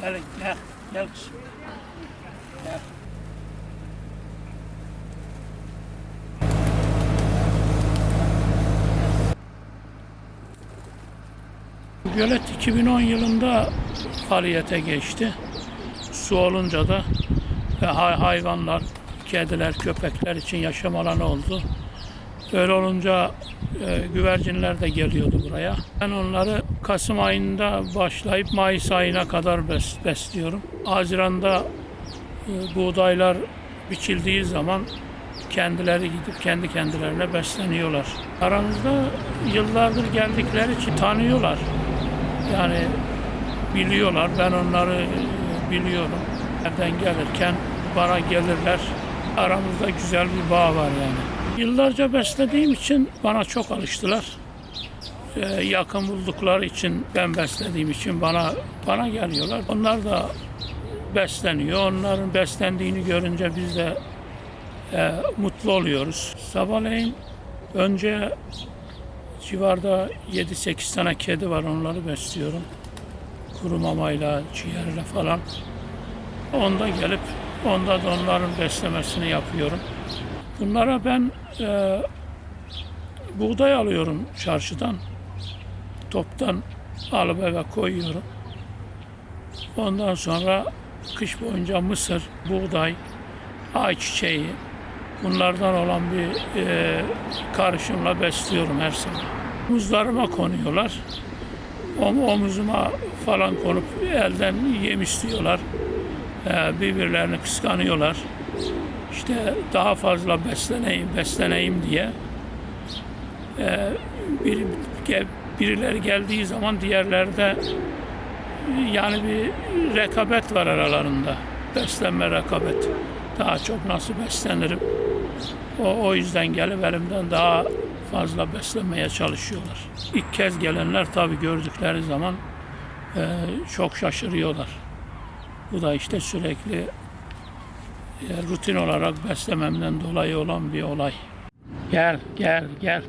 Gel, gel, gel kızım. Gel. Gölet 2010 yılında faaliyete geçti. Su olunca da hayvanlar, kediler, köpekler için yaşam alanı oldu. Öyle olunca e, güvercinler de geliyordu buraya. Ben onları Kasım ayında başlayıp Mayıs ayına kadar bes- besliyorum. Haziran'da e, buğdaylar biçildiği zaman kendileri gidip kendi kendilerine besleniyorlar. Aramızda yıllardır geldikleri için tanıyorlar. Yani biliyorlar. Ben onları e, biliyorum. Nereden gelirken bana gelirler. Aramızda güzel bir bağ var yani. Yıllarca beslediğim için bana çok alıştılar. Ee, yakın buldukları için ben beslediğim için bana bana geliyorlar. Onlar da besleniyor. Onların beslendiğini görünce biz de e, mutlu oluyoruz. Sabahleyin önce civarda 7-8 tane kedi var onları besliyorum. Kuru mamayla, ciğerle falan. Onda gelip onda da onların beslemesini yapıyorum. Bunlara ben e, buğday alıyorum çarşıdan. Toptan alıp eve koyuyorum. Ondan sonra kış boyunca mısır, buğday, ayçiçeği bunlardan olan bir e, karışımla besliyorum her sene. Omuzlarıma konuyorlar. Om, omuzuma falan konup elden yem istiyorlar. E, birbirlerini kıskanıyorlar. İşte daha fazla besleneyim, besleneyim diye. E, bir, birileri geldiği zaman diğerlerde yani bir rekabet var aralarında. Beslenme rekabet. Daha çok nasıl beslenirim. O, o yüzden gelip elimden daha fazla beslenmeye çalışıyorlar. İlk kez gelenler tabii gördükleri zaman e, çok şaşırıyorlar. Bu da işte sürekli rutin olarak beslememden dolayı olan bir olay. Gel, gel, gel.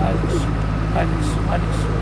Alex, Alex, Alex.